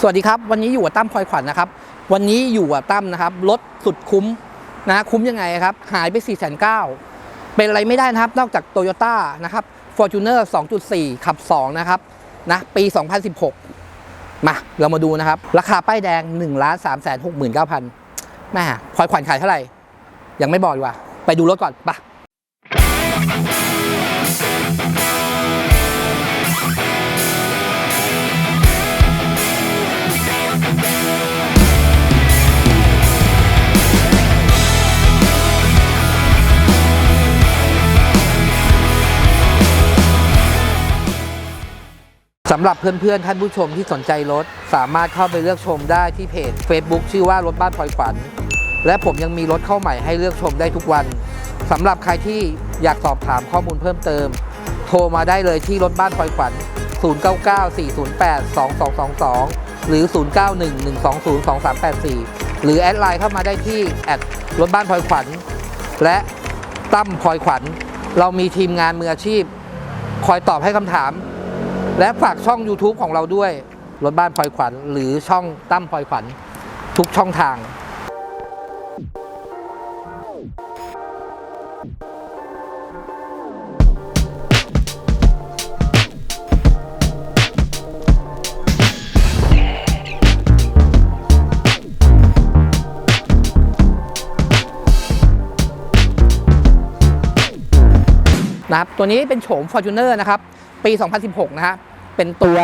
สวัสดีครับ วันนี้อยู่กับตั้มพลอยขวัญนะครับ วันนี้อยู่กับตั้มนะครับรถสุดคุ้มนะคุ้มยังไงครับ หายไป4 9 0 0 0เป็นอะไรไม่ได้นะครับ นอกจาก t o y ยต้านะครับ Fortuner 2.4 ขับ 2 นะครับนะปี 2016 มา เรามาดูนะครับ ราคาป้ายแดง 1 3 6 9 0 0 0แม่พลอยขวัญขายเท่าไหร่ ยังไม่บอกดีกว่า ไปดูรถก่อนไปะ สำหรับเพื่อนๆ ท่านผู้ชมที่สนใจรถ สามารถเข้าไปเลือกชมได้ที่เพจ Facebook ชื่อว่ารถบ้านพลอยฝัน และผมยังมีรถเข้าใหม่ให้เลือกชมได้ทุกวันสำหรับใครที่อยากสอบถามข้อมูลเพิ่มเติม โทรมาได้เลยที่รถบ้านพลอยฝัน 0994082222 หรือ 0911202384 หรือแอดไลน์เข้ามาได้ที่แอดรถบ้านพลอยขวัญ และตั้มพลอยขวัญ เรามีทีมงานมืออาชีพ คอยตอบให้คำถาม และฝากช่อง YouTube ของเราด้วย รถบ้านพลอยขวัญ หรือช่องตั้มพลอยขวัญ ทุกช่องทางนะครับตัวนี้เป็นโฉม Fortuner นะครับ ปี 2016 นะฮะ เป็นตัว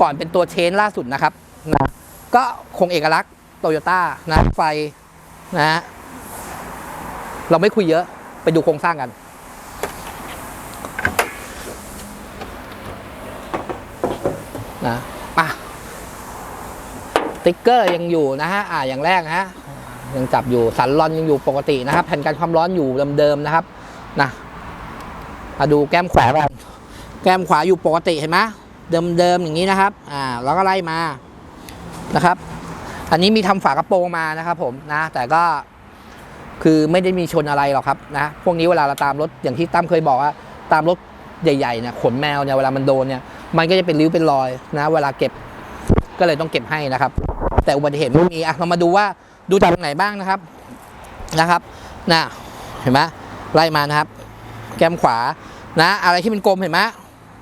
ก่อนเป็นตัวเชนล่าสุดนะครับนะก็คงเอกลักษณ์โตโยต้านะไฟนะฮะเราไม่คุยเยอะไปดูโครงสร้างกัน นะอะติ๊กเกอร์ยังอยู่นะฮะ อ่าอย่างแรกนะฮะ ยังจับอยู่ สันลอนยังอยู่ปกตินะครับ แผ่นกันความร้อนอยู่เดิมๆนะครับ นะมาดูแก้มแขวกัน แก้มขวาอยู่ปกติเห็นไหมเดิมๆอย่างนี้นะครับอ่าแล้วก็ไล่มานะครับ อันนี้มีทำฝากระโปรงมานะครับผมนะแต่ก็คือไม่ได้มีชนอะไรหรอกครับนะพวกนี้เวลาเราตามรถอย่างที่ตั้มเคยบอกว่าตามรถใหญ่ๆเนี่ยขนแมวเนี่ยเวลามันโดนเนี่ยมันก็จะเป็นริ้วเป็นรอยนะ เวลาเก็บก็เลยต้องเก็บให้นะครับ แต่อุบัติเหตุไม่มีอะเรามาดูว่าดูจากตรงไหนบ้างนะครับนะครับนะเห็นไหมไล่มานะครับ แก้มขวานะ อะไรที่มันกลมเห็นไหม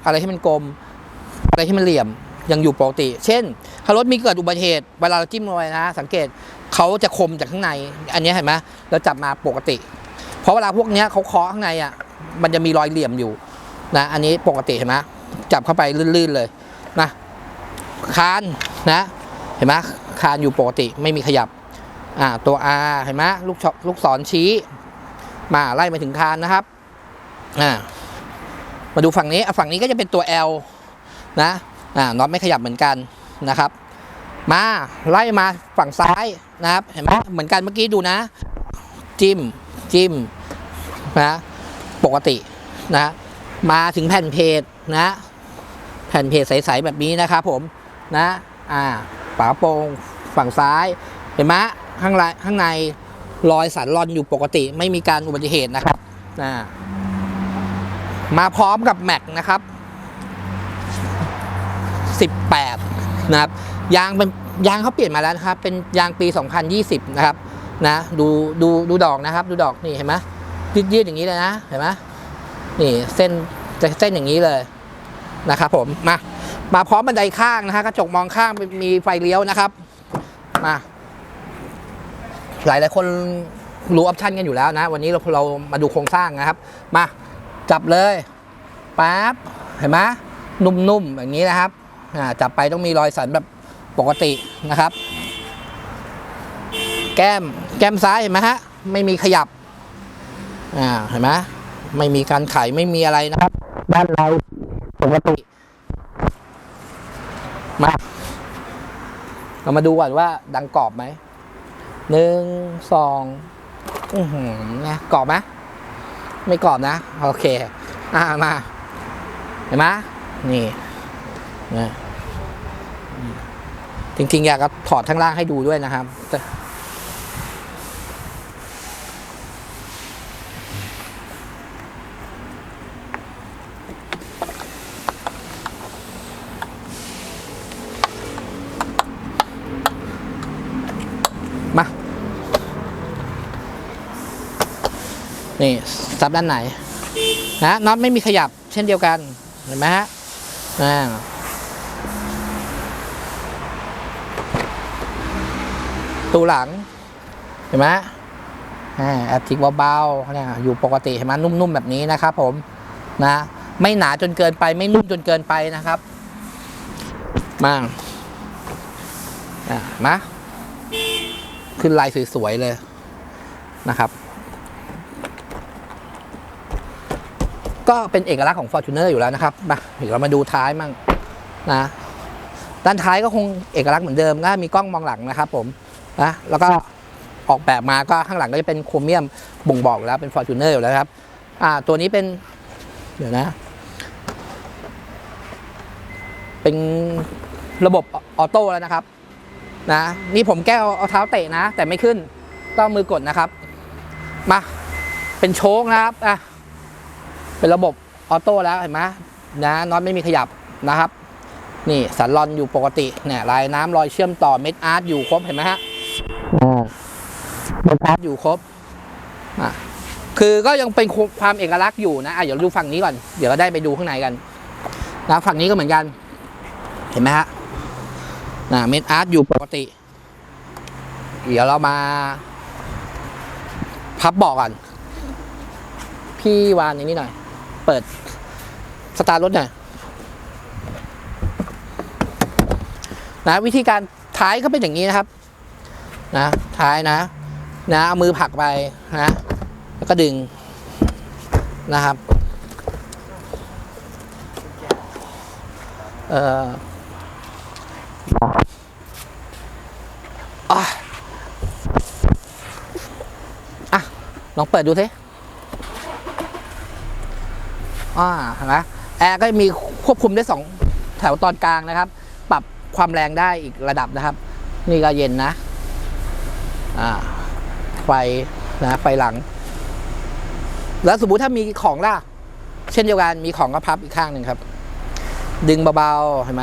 อะไรที่มันกลม อะไรที่มันเหลี่ยมยังอยู่ปกติ เช่น ถ้ารถมีเกิดอุบัติเหตุ เวลาเราจิ้มลงไปนะ สังเกตเขาจะคมจากข้างใน อันนี้เห็นไหมเราจับมาปกติ เพราะเวลาพวกนี้เขาเคาะข้างในอะ มันจะมีรอยเหลี่ยมอยู่นะ อันนี้ปกติเห็นไหมจับเข้าไปลื่นๆเลยนะคานนะ เห็นไหมคานอยู่ปกติไม่มีขยับอ่าตัว R เห็นไหมลูกลูกศรชี้ มาไล่มาถึงคานนะครับอ่า มาดูฝั่งนี้ฝั่งนี้ก็จะเป็นตัว L นะอ่าน็อตไม่ขยับเหมือนกันนะครับ มาไล่มาฝั่งซ้ายนะครับเห็นไหมเหมือนกันเมื่อกี้ดูนะ จิ้มจิ้มนะปกตินะมาถึงแผ่นเพจนะแผ่นเพจใสๆแบบนี้นะครับผมนะอ่าฝาโปรงฝั่งซ้ายเห็นไหมข้างในข้างในรอยสันรอนอยู่ปกติ ไม่มีการอุบัติเหตุนะครับนะ มาพร้อมกับแม็กนะครับ 18 นะครับ ยางเป็นยางเขาเปลี่ยนมาแล้วนะครับ เป็นยางปี 2020 นะครับ นะ ดู ดู ดูดอกนะครับ ดูดอก นี่ เห็นไหมยืดยืดอย่างนี้เลยนะ เห็นไหมนี่ เส้น จะเส้นอย่างนี้เลย นะครับผม มา มาพร้อมบันไดข้างนะฮะ กระจกมองข้างมีไฟเลี้ยวนะครับ มา หลายหลายคนรู้ออปชันกันอยู่แล้วนะ วันนี้เราเรามาดูโครงสร้างนะครับ มา จับเลยปั๊บเห็นไหมนุ่มๆอย่างนี้นะครับอ่าจับไปต้องมีรอยสันแบบปกตินะครับ แก้มแก้มซ้ายเห็นไหมฮะไม่มีขยับอ่าเห็นไหมไม่มีการไขไม่มีอะไรนะครับ บ้านเราปกติมาเรามาดูก่อนว่าดังกรอบไหมหนึ่งสองอือหือนะกรอบไหม ไม่กรอบนะ โอเค อ่ามา เห็นไหมนี่นะจริงๆอยากจะถอดทั้างล่างให้ดูด้วยนะครับ นี่ซับด้านไหนนะน็อตไม่มีขยับเช่นเดียวกันเห็นไหมฮะอ่าตูหลัง เห็นไหมอ่าแอบทิกเบาๆเนี่ยอยู่ปกติเห็นไหมนุ่มๆแบบนี้นะครับผมนะไม่หนาจนเกินไปไม่นุ่มจนเกินไปนะครับมาอะมาขึ้นลายสวยๆเลยนะครับ ก็เป็นเอกลักษณ์ของ Fortuner อยู่แล้วนะครับมาเดี๋ยวเรามาดูท้ายมั่งนะด้านท้ายก็คงเอกลักษณ์เหมือนเดิมก็มีกล้องมองหลังนะครับผมนะแล้วก็ออกแบบมาก็ข้างหลังก็จะเป็นโครเมียมบ่งบอกอยู่แล้วเป็น Fortuner อยู่แล้วครับอ่าตัวนี้เป็นเดี๋ยวนะ เป็นระบบออโต้แล้วนะครับนะนี่ผมแก้เอาเอาเท้าเตะนะ แต่ไม่ขึ้นต้องมือกดนะครับ มา เป็นโชคนะครับอะ เป็นระบบออโต้แล้วเห็นไหมนะน็อตไม่มีขยับนะครับ นี่สันลอนอยู่ปกติเนี่ยลายน้ำรอยเชื่อมต่อเม็ดอาร์ตอยู่ครบเห็นไหมฮะเม็ดอาร์ตอยู่ครบอะคือก็ยังเป็นความเอกลักษณ์อยู่นะอะเดี๋ยวดูฝั่งนี้ก่อน เดี๋ยวก็ได้ไปดูข้างในกันนะฝั่งนี้ก็เหมือนกัน เห็นไหมฮะนะเม็ดอาร์ตอยู่ปกติ เดี๋ยวเรามา พับเบอกก่อน พี่วานอย่างนี้หน่อย เปิดสตาร์รถหน่อยนะวิธีการท้ายก็เป็นอย่างนี้นะครับ นะท้ายนะนะเอามือผลักไปนะแล้วก็ดึงนะครับเอ่ออะอะลองเปิดดูสิ อ่าเห็นไหมแอร์ก็มีควบคุมได้สองแถวตอนกลางนะครับ ปรับความแรงได้อีกระดับนะครับ นี่ก็เย็นนะอ่าไฟนะไฟหลัง แล้วสมมติถ้ามีของล่ะ เช่นเดียวกันมีของก็พับอีกข้างหนึ่งครับ ดึงเบาๆเห็นไหม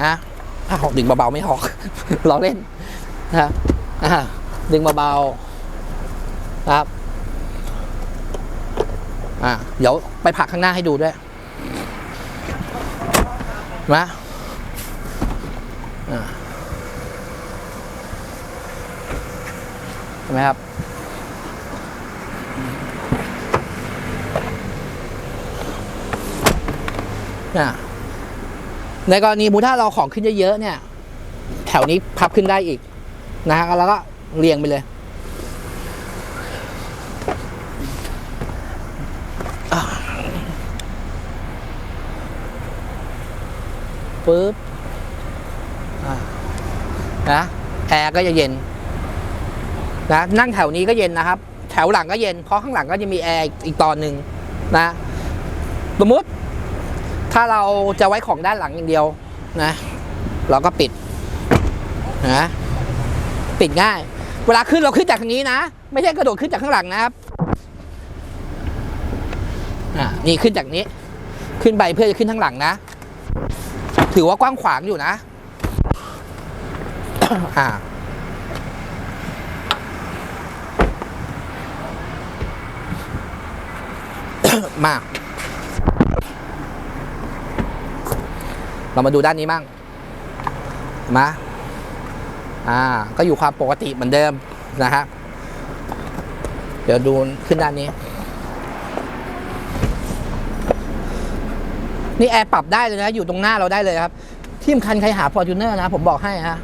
อ้าวดึงเบาๆไม่หอกล้อเล่นนะครับดึงเบาๆนะครับอ่าเดี๋ยวไปผักข้างหน้าให้ดูด้วย นไหมอ่าเห็นไหมครับนี่ในกรณีมูถ้าเราของขึ้นเยอะๆเนี่ย แถวนี้พับขึ้นได้อีกนะฮะแล้วก็เรียงไปเลย ปึ๊บนะแอร์ก็จะเย็นนะนั่งแถวนี้ก็เย็นนะครับ แถวหลังก็เย็นเพราะข้างหลังก็จะมีแอร์อีกตอนหนึ่งนะสมมติ ถ้าเราจะไว้ของด้านหลังอย่างเดียวนะ เราก็ปิดนะปิดง่าย เวลาขึ้นเราขึ้นจากทางนี้นะ ไม่ใช่กระโดดขึ้นจากข้างหลังนะครับอ่านี่ขึ้นจากนี้ ขึ้นไปเพื่อจะขึ้นข้างหลังนะ ถือว่ากว้างขวางอยู่นะ อ่ามา เรามาดูด้านนี้บ้างมาอ่า ก็อยู่ความปกติเหมือนเดิมนะฮะ เดี๋ยวดูขึ้นด้านนี้ นี่แอร์ปรับได้เลยนะ อยู่ตรงหน้าเราได้เลยครับ ที่สำคัญใครหา f o r t u n e r นะ ผมบอกให้ฮะ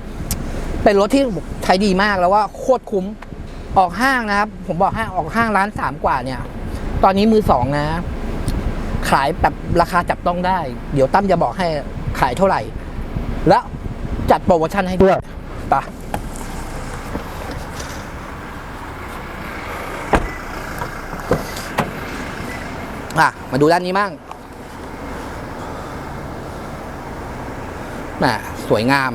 เป็นรถที่ใช้ดีมากแล้วว่าโคตรคุ้ม ออกห้างนะครับ ผมบอกให้ออกห้างร้านสามกว่าเนี่ย ตอนนี้มือสองนะ ขายแบบราคาจับต้องได้ เดี๋ยวตั้มจะบอกให้ขายเท่าไหร่ แล้วจัดโปรโมชั่นให้ด้วยไปะอะ มาดูด้านนี้มั่ง แหมสวยงาม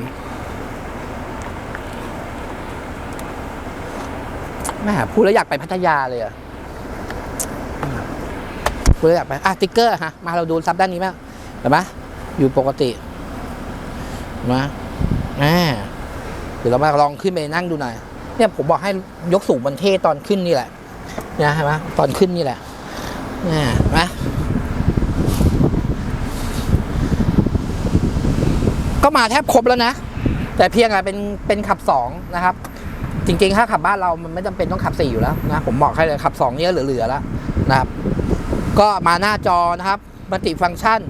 แหมพูดแล้วอยากไปพัทยาเลยอะคุณอยากไป อะติ๊กเกอร์ฮะ มาเราดูซับด้านนี้บ้างเห็นไหมอยู่ปกติเห็นไหมอ่าเดี๋ยวเรามาลองขึ้นไปนั่งดูหน่อย เนี่ยผมบอกให้ยกสูงบนเทตอนขึ้นนี่แหละนะเห็นไหมตอนขึ้นนี่แหละนี่เห็นไหม ก็มาแทบครบแล้วนะ แต่เพียงอะเป็นเป็นขับสองนะครับ จริงๆ ถ้าขับบ้านเรามันไม่จำเป็นต้องขับสี่อยู่แล้วนะผมบอกให้เลยขับสองเนี่ยเหลือๆแล้วนะครับ ก็มาหน้าจอนะครับมัลติฟังก์ชัน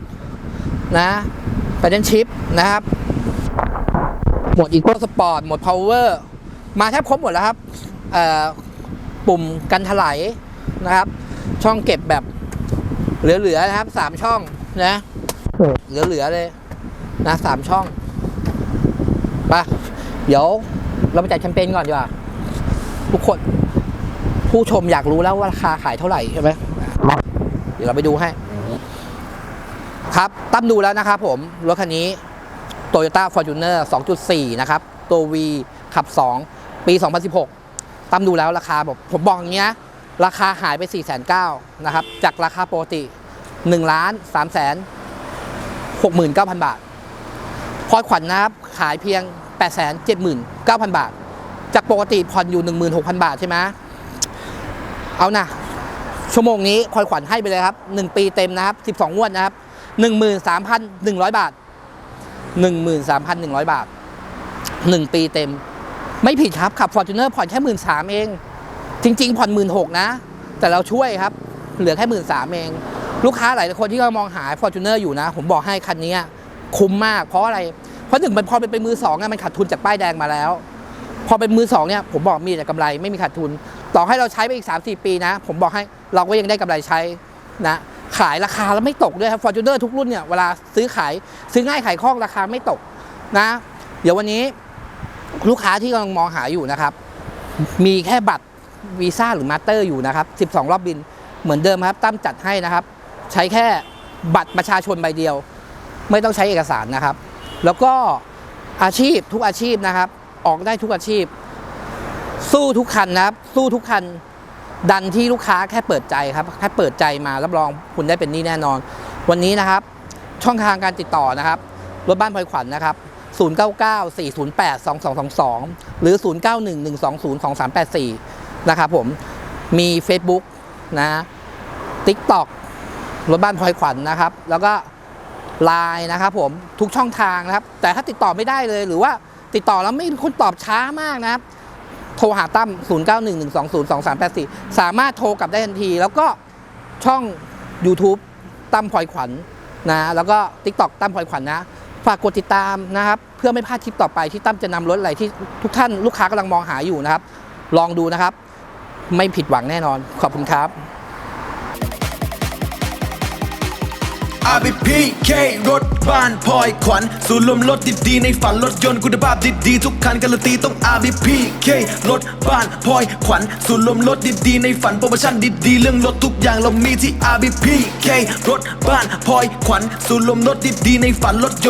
นะประเด็นชิปนะครับหมวด Eco Sport หมดพาวด Power มาแทบครบหมดแล้วครับปุ่มกันถลายนะครับ ช่องเก็บแบบเหลือๆนะครับสามช่องนะเหลือๆเลย นะสามช่องไปเดี๋ยวเราไปจ่ายแคมเปญก่อนดีกว่าทุกคน ผู้ชมอยากรู้แล้วว่าราคาขายเท่าไหร่ใช่ไหมเดี๋ยวเราไปดูให้ ครับตั้มดูแล้วนะครับผม รถคันนี้ Toyota Fortuner 2.4 นะครับ ตัว V ขับ 2 ปี 2016 ตั้มดูแล้วราคาแบบผมบอกอย่างเงี้ยราคาหายไป 4 9 0 0 0นะครับ จากราคาปกติ1ล้าน3แสน69,000 บาท พอยขวัญนะครับขายเพียง 8 7 9 0 0 0 บาท จากปกติผ่อนอยู่ 16,000 บาทใช่ไหมเอานะชั่วโมงนี้พอยขวัญให้ไปเลยครับ 1 ปีเต็มนะครับ 12งวดนะครับ 13,100 บาท 13,100 บาท 1 ปีเต็ม ไม่ผิดครับขับ Fortuner ผ่อนแค่1 3ื่นสเอง จริง ๆ ผ่อน1 6ื่นหนะ แต่เราช่วยครับ เหลือแค่1 3ื่นสเอง ลูกค้าหลายคนที่กำลังมองหา Fortuner อยู่นะ ผมบอกให้คันนี้ คุ้มมาก เพราะอะไร เพราะหนึ่งมันพอเป็นเป็นมือสองมันขาดทุนจากป้ายแดงมาแล้ว พอเป็นมือสองเนี่ยผมบอกมีแต่กำไรไม่มีขาดทุน ต่อให้เราใช้ไปอีก 3 4 ปีนะ ผมบอกให้เราก็ยังได้กำไรใช้นะขายราคาแล้วไม่ตกด้วยครับ Fortuner ทุกรุ่นเนี่ยเวลาซื้อขายซื้อง่ายขายคล่องราคาไม่ตกนะ เดี๋ยววันนี้ลูกค้าที่กำลังมองหาอยู่นะครับ มีแค่บัตรวีซ่าหรือมาสเตอร์อยู่นะครับ 12 รอบบินเหมือนเดิมครับตั้มจัดให้นะครับ ใช้แค่บัตรประชาชนใบเดียว ไม่ต้องใช้เอกสารนะครับ แล้วก็อาชีพทุกอาชีพนะครับ ออกได้ทุกอาชีพ สู้ทุกคันนะครับ สู้ทุกคันดันที่ลูกค้าแค่เปิดใจครับแค่เปิดใจมารับรองคุณได้เป็นนี้แน่นอน วันนี้นะครับ ช่องทางการติดต่อนะครับรถบ้านพลอยขวัญนะครับ0994082222 หรือ 0911202384 นะครับผมมี Facebook นะ TikTok รถบ้านพลอยขวัญนะครับ แล้วก็ ไลน์นะครับผมทุกช่องทางนะครับ แต่ถ้าติดต่อไม่ได้เลยหรือว่าติดต่อแล้วไม่คุณตอบช้ามากนะครับ โทรหาตั้ม 0911202384 สามารถโทรกลับได้ทันที แล้วก็ช่อง YouTube ตั้มพลอยขวัญนะแล้วก็ TikTok ตั้มพลอยขวัญนะฝากกดติดตามนะครับ เพื่อไม่พลาดคลิปต่อไปที่ตั้มจะนำรถอะไรที่ทุกท่านลูกค้ากำลังมองหาอยู่นะครับ ลองดูนะครับ ไม่ผิดหวังแน่นอนขอบคุณครับ RBPK รถบ้านพลอยขวัญศูนย์รวมรถดีๆในฝันรถยนต์คุณภาพดีๆทุกคันการันตีต้อง RBPK รถบ้านพลอยขวัญศูนย์รวมรถดีๆในฝันโปรโมชั่นดีๆเรื่องรถทุกอย่างเรามีที่ RBPK รถบ้านพลอยขวัญศูนย์รวมรถดีๆในฝันรถยนต์